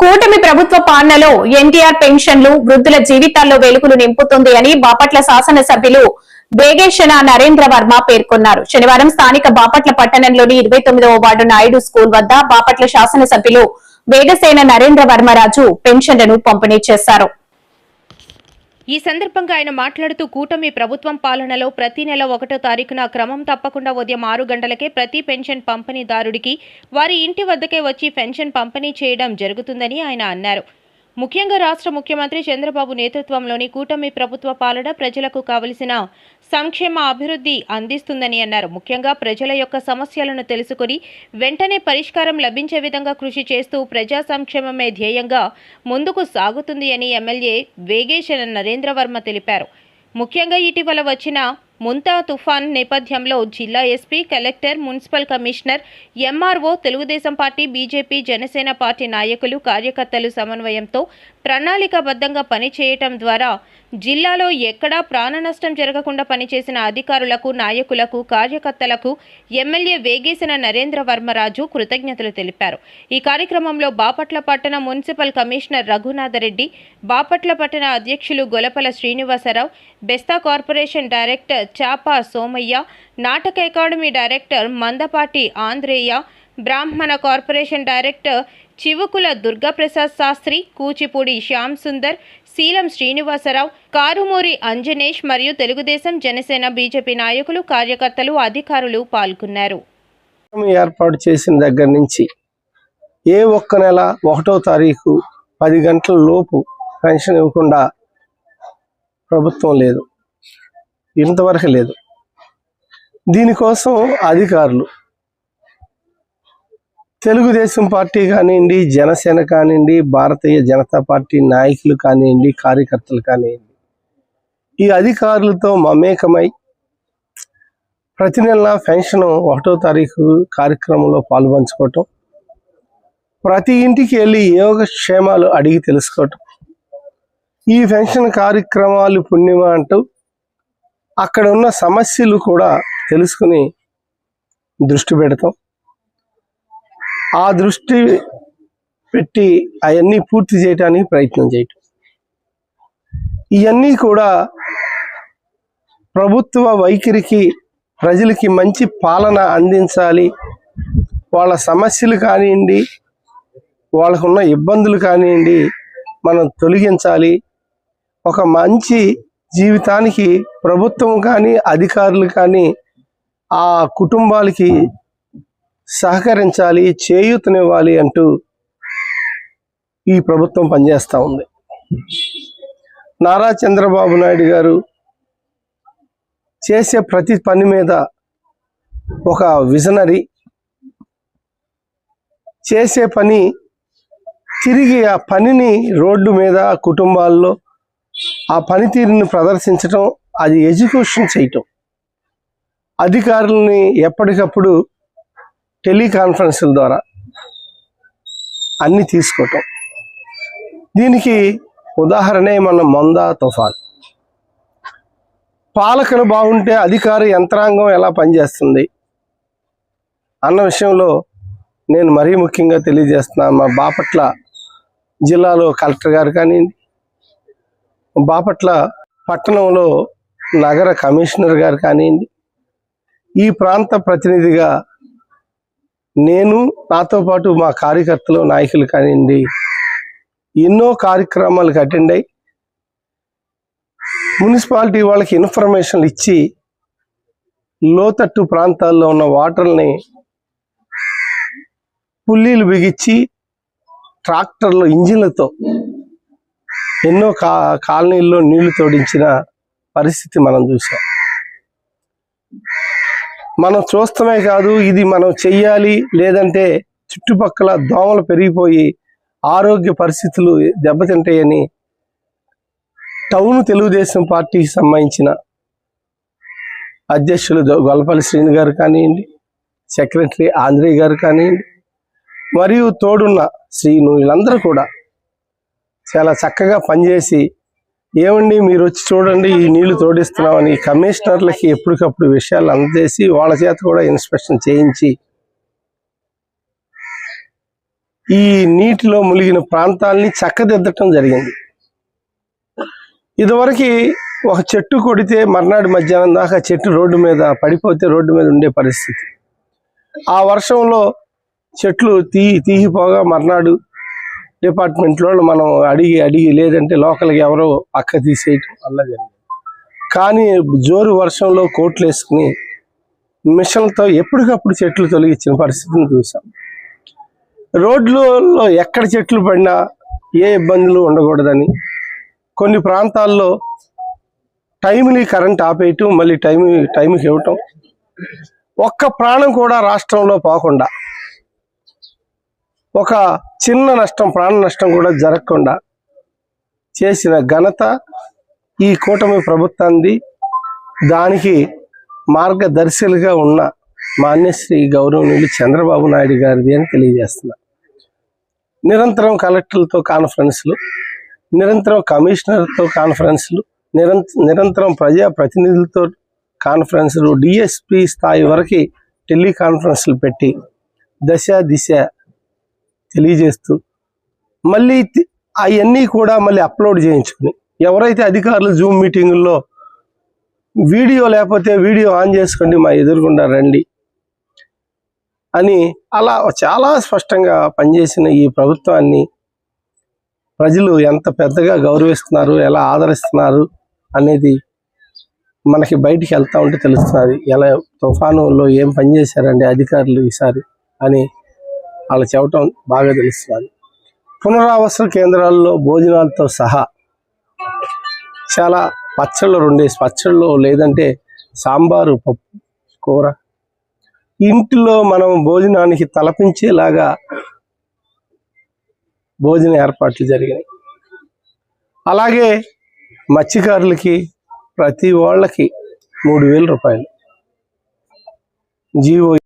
కూటమి ప్రభుత్వ పాలనలో ఎన్టీఆర్ పెన్షన్లు వృద్ధుల జీవితాల్లో వెలుగులు నింపుతుంది అని బాపట్ల శాసనసభ్యులు వేగేశన నరేంద్ర వర్మ పేర్కొన్నారు. శనివారం స్థానిక బాపట్ల పట్టణంలోని ఇరవై తొమ్మిదవ వార్డు నాయుడు స్కూల్ వద్ద బాపట్ల శాసనసభ్యులు వేగసేన నరేంద్ర వర్మరాజు పెన్షన్లను పంపిణీ చేశారు. ఈ సందర్భంగా ఆయన మాట్లాడుతూ కూటమి ప్రభుత్వం పాలనలో ప్రతి నెల ఒకటో తారీఖున క్రమం తప్పకుండా ఉదయం ఆరు గంటలకే ప్రతి పెన్షన్ పంపిణీదారుడికి వారి ఇంటి వద్దకే వచ్చి పెన్షన్ పంపిణీ చేయడం జరుగుతుందని ఆయన అన్నారు. ముఖ్యంగా రాష్ట్ర ముఖ్యమంత్రి చంద్రబాబు నేతృత్వంలోని కూటమి ప్రభుత్వ పాలన ప్రజలకు కావలసిన సంక్షేమ అభివృద్ధి అందిస్తుందని అన్నారు. ముఖ్యంగా ప్రజల యొక్క సమస్యలను తెలుసుకుని వెంటనే పరిష్కారం లభించే విధంగా కృషి చేస్తూ ప్రజా సంక్షేమమే ధ్యేయంగా ముందుకు సాగుతుంది అని ఎమ్మెల్యే వేగేశన నరేంద్ర వర్మ తెలిపారు. ముఖ్యంగా ఇటీవల వచ్చిన ముంతా తుఫాన్ నేపథ్యంలో జిల్లా SP collector municipal commissioner MRO Telugu Desam party BJP Janasena party నాయకులు కార్యకర్తలు సమన్వయంతో ప్రణాళికాబద్ధంగా పనిచేయటం ద్వారా జిల్లాలో ఎక్కడా ప్రాణ నష్టం జరగకుండా పనిచేసిన అధికారులకు నాయకులకు కార్యకర్తలకు ఎమ్మెల్యే వేగేసిన నరేంద్ర వర్మరాజు కృతజ్ఞతలు తెలిపారు. ఈ కార్యక్రమంలో బాపట్ల పట్టణ మున్సిపల్ కమిషనర్ రఘునాథరెడ్డి బాపట్ల పట్టణ అధ్యక్షులు గొలపల శ్రీనివాసరావు బెస్తా కార్పొరేషన్ డైరెక్టర్ చాపా సోమయ్య నాటక academy director Mandapati Andhreya Brahmana corporation director Chivukula Durgaprasad Sastri Kuchipudi Shyam Sundar Seelam Srinivasa Rao Karumuri Anjanesh మరియు తెలుగుదేశం జనసేన బీజేపీ నాయకులు కార్యకర్తలు అధికారులు పాల్గొన్నారు. ఏర్పాటు చేసిన దగ్గర నుంచి ఏ ఒక్క నెల ఒకటో తారీఖు పది గంటల లోపు పెన్షన్ ఇవ్వకుండా ప్రభుత్వం లేదు. ఇంతవరకు లేదు. దీనికోసం అధికారులు తెలుగుదేశం పార్టీ కానివ్వండి జనసేన కానివ్వండి భారతీయ జనతా పార్టీ నాయకులు కానివ్వండి కార్యకర్తలు కానివ్వండి ఈ అధికారులతో మమేకమై ప్రతి నెల పెన్షన్ ఒకటో తారీఖు కార్యక్రమంలో పాల్పంచుకోవటం ప్రతి ఇంటికి వెళ్ళి యోగక్షేమాలు అడిగి తెలుసుకోవటం ఈ పెన్షన్ కార్యక్రమాలు పుణ్యమ అంటూ అక్కడ ఉన్న సమస్యలు కూడా తెలుసుకుని దృష్టి పెడతాం. ఆ దృష్టి పెట్టి అవన్నీ పూర్తి చేయటానికి ప్రయత్నం చేయటం. ఇవన్నీ కూడా ప్రభుత్వ వైఖరికి ప్రజలకి మంచి పాలన అందించాలి. వాళ్ళ సమస్యలు కానివ్వండి వాళ్ళకున్న ఇబ్బందులు కానివ్వండి మనం తొలగించాలి. ఒక మంచి జీవితానికి ప్రభుత్వం కానీ అధికారులు కానీ ఆ కుటుంబాలకి సహకరించాలి చేయూతనివ్వాలి అంటూ ఈ ప్రభుత్వం పనిచేస్తూ ఉంది. నారా చంద్రబాబు నాయుడు గారు చేసే ప్రతి పని మీద ఒక విజనరీ చేసే పని తిరిగి ఆ పనిని రోడ్డు మీద కుటుంబాల్లో ఆ పనితీరుని ప్రదర్శించటం అది ఎడ్యుకేషన్ చేయటం. అధికారులని ఎప్పటికప్పుడు టెలికాన్ఫరెన్స్ల ద్వారా అన్నీ తీసుకోవటం. దీనికి ఉదాహరణే మన మొందా తుఫాన్. పాలకులు బాగుంటే అధికార యంత్రాంగం ఎలా పనిచేస్తుంది? అన్న విషయంలో నేను మరీ ముఖ్యంగా తెలియజేస్తున్నాను. మా బాపట్ల జిల్లాలో కలెక్టర్ గారు కానివ్వండి బాపట్ల పట్టణంలో నగర కమిషనర్ గారు కానివ్వండి ఈ ప్రాంత ప్రతినిధిగా నేను నాతో పాటు మా కార్యకర్తలు నాయకులు కానివ్వండి ఎన్నో కార్యక్రమాలకు అటెండ్ అయ్యి మున్సిపాలిటీ వాళ్ళకి ఇన్ఫర్మేషన్లు ఇచ్చి లోతట్టు ప్రాంతాల్లో ఉన్న వాటర్ని పుల్లీలు బిగించి ట్రాక్టర్లు ఇంజిన్లతో ఎన్నో కా కాలనీల్లో నీళ్ళు తోడించిన పరిస్థితి మనం చూసాం మనం చూస్తమే కాదు ఇది మనం చెయ్యాలి లేదంటే చుట్టుపక్కల దోమలు పెరిగిపోయి ఆరోగ్య పరిస్థితులు దెబ్బతింటాయని టౌన్ తెలుగుదేశం పార్టీకి సంబంధించిన అధ్యక్షులు గొల్లపల్లి శ్రీని గారు కానివ్వండి సెక్రటరీ ఆంధ్రే గారు కానివ్వండి మరియు తోడున్న శ్రీను వీళ్ళందరూ కూడా చాలా చక్కగా పనిచేసి ఏమండి మీరు వచ్చి చూడండి ఈ నీళ్ళు తోడిస్తున్నామని కమిషనర్లకి ఎప్పటికప్పుడు విషయాలు అందజేసి వాళ్ళ చేత కూడా ఇన్స్పెక్షన్ చేయించి ఈ నీటిలో ములిగిన ప్రాంతాల్ని చక్కదిద్దటం జరిగింది. ఇదివరకు ఒక చెట్టు కొడితే మర్నాడు మధ్యాహ్నం దాకా చెట్టు రోడ్డు మీద పడిపోతే రోడ్డు మీద ఉండే పరిస్థితి. ఆ వర్షంలో చెట్లు తీ తీగిపోగా మర్నాడు డిపార్ట్మెంట్ వాళ్ళు మనం అడిగి అడిగి లేదంటే లోకల్కి ఎవరో పక్క తీసేయటం వల్ల జరిగింది. కానీ జోరు వర్షంలో కోట్లు వేసుకుని మిషన్లతో ఎప్పటికప్పుడు చెట్లు తొలగించిన పరిస్థితిని చూసాం. రోడ్లలో ఎక్కడ చెట్లు పడినా ఏ ఇబ్బందులు ఉండకూడదని కొన్ని ప్రాంతాల్లో టైంని కరెంట్ ఆపేయటం మళ్ళీ టైం టైంకి ఇవ్వటం ఒక్క ప్రాణం కూడా రాష్ట్రంలో పోకుండా ఒక చిన్న నష్టం ప్రాణ నష్టం కూడా జరగకుండా చేసిన ఘనత ఈ కూటమి ప్రభుత్వాన్ని దానికి మార్గదర్శులుగా ఉన్న మాన్యశ్రీ గౌరవనీయులు చంద్రబాబు నాయుడు గారిది అని తెలియజేస్తున్నా. నిరంతరం కలెక్టర్లతో కాన్ఫరెన్స్లు నిరంతరం కమిషనర్తో కాన్ఫరెన్స్లు నిరంతరం ప్రజా ప్రతినిధులతో కాన్ఫరెన్స్లు డిఎస్పి స్థాయి వరకు టెలికాన్ఫరెన్స్లు పెట్టి దశ దిశ తెలియజేస్తూ మళ్ళీ అవన్నీ కూడా మళ్ళీ అప్లోడ్ చేయించుకుని ఎవరైతే అధికారులు జూమ్ మీటింగుల్లో వీడియో లేకపోతే వీడియో ఆన్ చేసుకోండి మా ఎదురుకుండా రండి అని అలా చాలా స్పష్టంగా పనిచేసిన ఈ ప్రభుత్వాన్ని ప్రజలు ఎంత పెద్దగా గౌరవిస్తున్నారు ఎలా ఆదరిస్తున్నారు అనేది మనకి బయటికి వెళ్తా ఉంటే తెలుస్తున్నది ఎలా తుఫానులో ఏం పని చేశారండి అధికారులు ఈసారి అని వాళ్ళు చెప్పటం బాగా తెలుస్తుంది. పునరావాస కేంద్రాల్లో భోజనాలతో సహా చాలా పచ్చళ్ళు రెండేసి పచ్చళ్ళు లేదంటే సాంబారు పప్పు కూర. ఇంటిలో మనం భోజనానికి తలపించేలాగా భోజన ఏర్పాట్లు జరిగినాయి. అలాగే మత్స్యకారులకి ప్రతి వాళ్ళకి మూడు వేల రూపాయలు. జీవో